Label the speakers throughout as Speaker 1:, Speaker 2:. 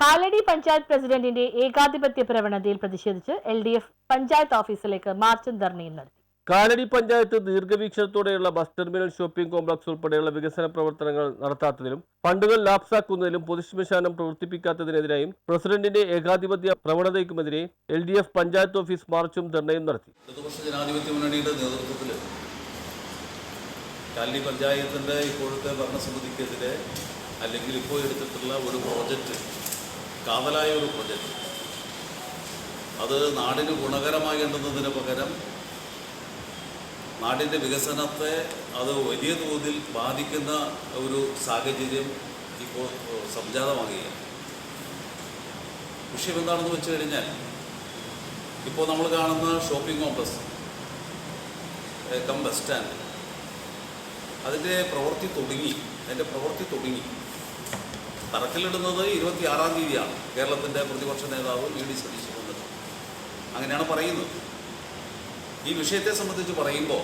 Speaker 1: കാലടി പഞ്ചായത്ത് പ്രസിഡന്റിന്റെ ഏകാധിപത്യ പ്രവണതയിൽ പ്രതിഷേധിച്ച് എൽ ഡി എഫ് പഞ്ചായത്ത് ഓഫീസിലേക്ക് മാർച്ചും ധർണയും നടത്തി.
Speaker 2: കാലടി പഞ്ചായത്ത് ദീർഘവീക്ഷണത്തോടെയുള്ള ബസ് ടെർമിനൽ ഷോപ്പിംഗ് കോംപ്ലക്സ് ഉൾപ്പെടെയുള്ള വികസന പ്രവർത്തനങ്ങൾ നടത്താത്തതിലും ഫണ്ടുകൾ ലാപ്സാക്കുന്നതിലും പൊതുശ്മശാനം പ്രവർത്തിപ്പിക്കാത്തതിനെതിരെയും പ്രസിഡന്റിന്റെ ഏകാധിപത്യ പ്രവണതയ്ക്കുമെതിരെ L D F panchayat office മാർച്ചും ധർണയും നടത്തി.
Speaker 3: ജനാധിപത്യ മുന്നണിയുടെ നേതൃത്വത്തിൽ കാലടി പഞ്ചായത്തിന്റെ ഇപ്പോഴത്തെ ഭരണസമിതിക്കെതിരെ അല്ലെങ്കിൽ ഇപ്പോൾ എടുത്തിട്ടുള്ള ഒരു പ്രോജക്റ്റ് കാതലായ ഒരു പ്രൊജക്ട്. അത് നാടിന് ഗുണകരമാകേണ്ടുന്നതിന് പകരം നാടിന്റെ വികസനത്തെ അത് വലിയ തോതിൽ ബാധിക്കുന്ന ഒരു സാഹചര്യം ഇപ്പോൾ സംജാതമാകുകയാണ്. വിഷയം എന്താണെന്ന് വെച്ച് കഴിഞ്ഞാൽ ഇപ്പോൾ നമ്മൾ കാണുന്ന shopping complex cum bus stand. അതിന്റെ പ്രവൃത്തി തുടങ്ങി അതിന്റെ പ്രവൃത്തി തുടങ്ങി. തറക്കല്ലിടുന്നത് ഇരുപത്തി ആറാം തീയതിയാണ്. കേരളത്തിന്റെ പ്രതിപക്ഷ നേതാവ് വി ഡി സതീശൻ വന്നിട്ട്. അങ്ങനെയാണ് പറയുന്നത്. ഈ വിഷയത്തെ സംബന്ധിച്ച് പറയുമ്പോൾ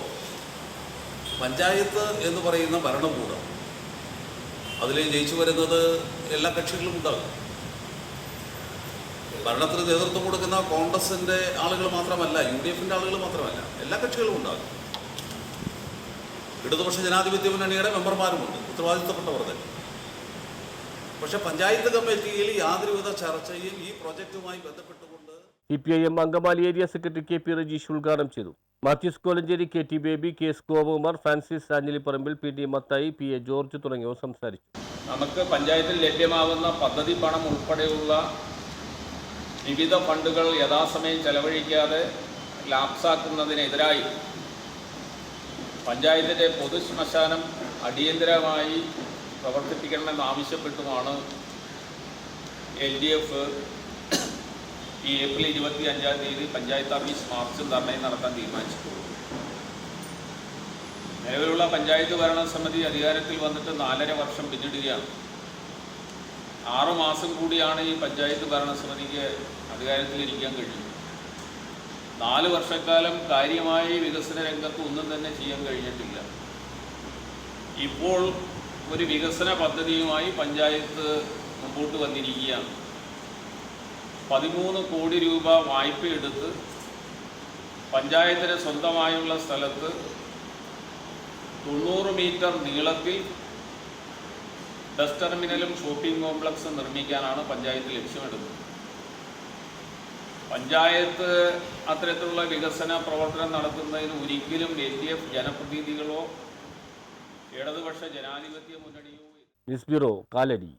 Speaker 3: പഞ്ചായത്ത് എന്ന് പറയുന്ന ഭരണകൂടം അതിൽ ജയിച്ചു വരുന്നത് എല്ലാ കക്ഷികളും ഉണ്ടാകും. ഭരണത്തിന് നേതൃത്വം കൊടുക്കുന്ന കോൺഗ്രസിന്റെ ആളുകൾ മാത്രമല്ല യു ഡി എഫിന്റെ ആളുകൾ മാത്രമല്ല എല്ലാ കക്ഷികളും ഉണ്ടാകും. ഇടതുപക്ഷ ജനാധിപത്യ മുന്നണിയുടെ മെമ്പർമാരുമുണ്ട്. ഉത്തരവാദിത്തപ്പെട്ടവർ തന്നെ. പക്ഷെ പഞ്ചായത്ത് കമ്മിറ്റിയിൽ യാതൊരുവിധ ചർച്ചയും ഈ പ്രോജക്റ്റുമായി ബന്ധപ്പെട്ടുകൊണ്ട്
Speaker 2: C P I M Angamaly area secretary K P Rajeesh ഉദ്ഘാടനം ചെയ്തു. Mathews Kolenchery K T Baby K S Gopakumar Francis Anjilipparambil P D Mathai P A George തുടങ്ങിയവർ സംസാരിച്ചു.
Speaker 4: നമുക്ക് പഞ്ചായത്തിൽ ലഭ്യമാവുന്ന പദ്ധതി പണം ഉൾപ്പെടെയുള്ള വിവിധ ഫണ്ടുകൾ യഥാസമയം ചെലവഴിക്കാതെ ലാപ്സാക്കുന്നതിനെതിരായി പഞ്ചായത്തിന്റെ പൊതു ശ്മശാനം അടിയന്തരമായി പ്രവർത്തിപ്പിക്കണമെന്ന് ആവശ്യപ്പെട്ടുമാണ് എൽ ഡി എഫ് ഈ ഏപ്രിൽ ഇരുപത്തി അഞ്ചാം തീയതി പഞ്ചായത്ത് ഓഫീസ് മാർച്ചും ധർണയും നടത്താൻ തീരുമാനിച്ചിട്ടുള്ളത്. നിലവിലുള്ള പഞ്ചായത്ത് ഭരണസമിതി അധികാരത്തിൽ വന്നിട്ട് നാലര വർഷം പിന്നിടുകയാണ്. ആറു മാസം കൂടിയാണ് ഈ പഞ്ചായത്ത് ഭരണ ഭരണസമിതിക്ക് അധികാരത്തിലിരിക്കാൻ കഴിയുന്നത് നാല് വർഷക്കാലം കാര്യമായി വികസന രംഗത്ത് ഒന്നും തന്നെ ചെയ്യാൻ കഴിഞ്ഞിട്ടില്ല. ഇപ്പോൾ ഒരു വികസന പദ്ധതിയുമായി പഞ്ചായത്ത് മുമ്പോട്ട് വന്നിരിക്കുകയാണ്. പതിമൂന്ന് കോടി രൂപ വായ്പ എടുത്ത് പഞ്ചായത്തിന് സ്വന്തമായുള്ള സ്ഥലത്ത് തൊണ്ണൂറ് മീറ്റർ നീളത്തിൽ ബസ് ടെർമിനലും ഷോപ്പിംഗ് കോംപ്ലക്സും നിർമ്മിക്കാനാണ് പഞ്ചായത്ത് ലക്ഷ്യമിടുന്നത്. പഞ്ചായത്ത് അത്തരത്തിലുള്ള വികസന പ്രവർത്തനം നടത്തുന്നതിന് ഒരിക്കലും എൽ ഡി എഫ് ജനപ്രതിനിധികളോ ഇടതുപക്ഷ ജനാധിപത്യ മുന്നണിയോ
Speaker 2: ബ്യൂറോ കാലടി